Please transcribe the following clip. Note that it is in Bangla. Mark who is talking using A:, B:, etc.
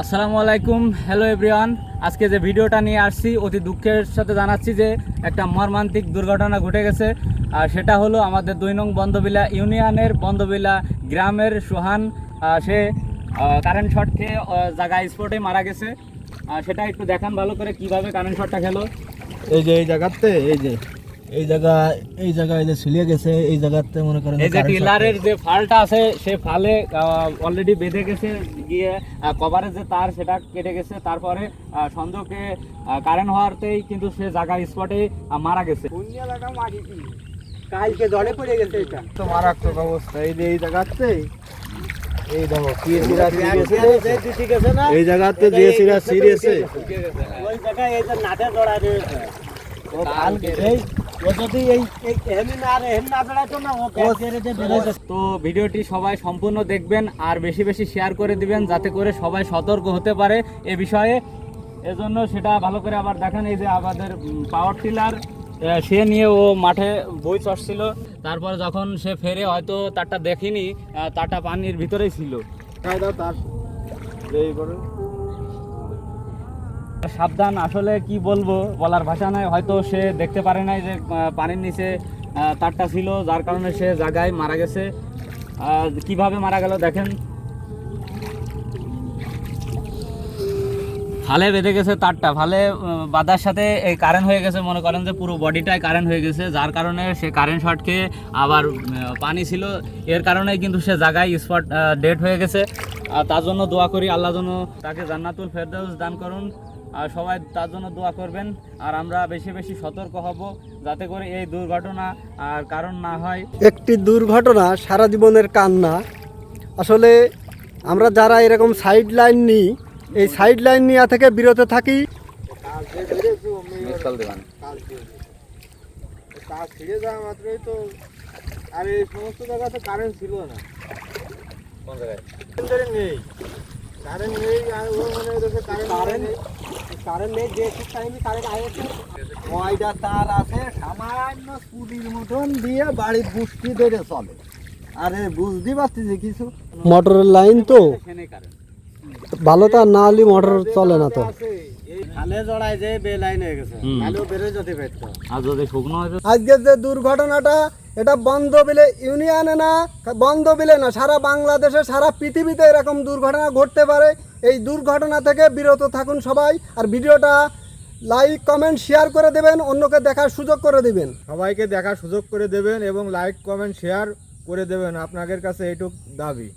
A: আসসালামু আলাইকুম হ্যালো এভরিওয়ান আজকে যে ভিডিওটা নিয়ে আসছি, অতি দুঃখের সাথে জানাচ্ছি যে একটা মর্মান্তিক দুর্ঘটনা ঘটে গেছে। আর সেটা হলো আমাদের দুই নং বন্ধবিলা ইউনিয়নের বন্ধবিলা গ্রামের সোহান। সে কারেন্ট শট খেয়ে জায়গা স্পটে মারা গেছে। আর সেটা একটু দেখান ভালো করে কীভাবে কারেন্ট শটটা খেলো।
B: এই যে, এই জায়গাতে, এই যে। এই জায়গা এই জায়গায় এই যে ছিলিয়ে গেছে এই জায়গাতে মনে করেন
A: এই যে টিলারের যে ফালটা আছে সে ফালে অলরেডি বেঁধে গেছে গিয়ে কভারের যে তার সেটা কেটে গেছে। তারপরে সন্দেহকে কারেন্ট হওয়াতেই কিন্তু সে জায়গা স্পটে মারা গেছে।
C: কালকে জলে পড়ে গেছে এটা।
B: তো মারাত্মক অবস্থা। এই যে এই জায়গাতে এই দেখো কি সিরা
C: ঠিক আছে না
B: এই জায়গাতে যে সিরা সিরিয়াসে
C: ওই জায়গায় এই যে নাটে জড়া রয়েছে। ও কালকে
A: তো ভিডিওটি সবাই সম্পূর্ণ দেখবেন আর বেশি বেশি শেয়ার করে দিবেন যাতে করে সবাই সতর্ক হতে পারে এ বিষয়ে। এজন্য সেটা ভালো করে আবার দেখেন এই যে আমাদের পাওয়ার টিলার সে নিয়ে ও মাঠে বই চড়ছিল। তারপর যখন সে ফেরে হয়তো তারটা দেখিনি তারটা পানির ভিতরেই ছিল।
B: তার।
A: সাবধান। আসলে কি বলব, বলার ভাষা নাই। হয়তো সে দেখতে পারে নাই যে পানির নিচে তারটা ছিল। যার কারণে সে জায়গায় মারা গেছে। কীভাবে মারা গেল দেখেন। ফালে বেঁধে গেছে তারটা। ফালে বাঁধার সাথে এই কারেন্ট হয়ে গেছে। মনে করেন যে পুরো বডিটাই কারেন্ট হয়ে গেছে। যার কারণে সে কারেন্ট শর্ট খেয়ে আবার পানি ছিল। এর কারণে কিন্তু সে জায়গায় স্পট ডেট হয়ে গেছে। তার জন্য দোয়া করি। আল্লাহ যেন তাকে জান্নাতুল ফেরদৌস দান করুন। আর সবাই তার জন্য দোয়া করবেন। আর আমরা বেশি বেশি সতর্ক হব যাতে করে এই দুর্ঘটনা আর কারণ না হয়।
C: একটি দুর্ঘটনা সারা জীবনের কান্না। আসলে আমরা যারা এরকম সাইড লাইন নিই এই সাইড লাইন নেওয়া থেকে বিরত থাকি।
B: তার ছিঁড়ে যাওয়া মাত্রই তো আর এই সমস্ত জায়গাতে কারেন্ট ছিল না। কারেন্ট নেই। কারেন্ট নেই আর ও মানে ওদেরকে কারেন্ট নেই।
C: কারেন্ট নেই যে টাইমে কারেন্ট আয়েছে কয়টা তার আছে সামান্য মতন দিয়ে বাড়ির বুষ্টি ধরে চলে। আরে বুঝতে কিছু? মোটরের লাইন তো। ভালো তার না হলে মোটর চলে না তো। আজকের যে দুর্ঘটনাটা এটা বন্ধ বিলে ইউনিয়নে না বন্ধ বিলে না সারা বাংলাদেশে সারা পৃথিবীতে এরকম দুর্ঘটনা ঘটতে পারে। এই দুর্ঘটনা থেকে বিরত থাকুন সবাই আর ভিডিওটা লাইক, কমেন্ট, শেয়ার করে দেবেন, অন্যকে দেখার সুযোগ করে দেবেন।
B: সবাইকে দেখার সুযোগ করে দেবেন এবং লাইক, কমেন্ট, শেয়ার করে দেবেন। আপনাদের কাছে এইটুক দাবি।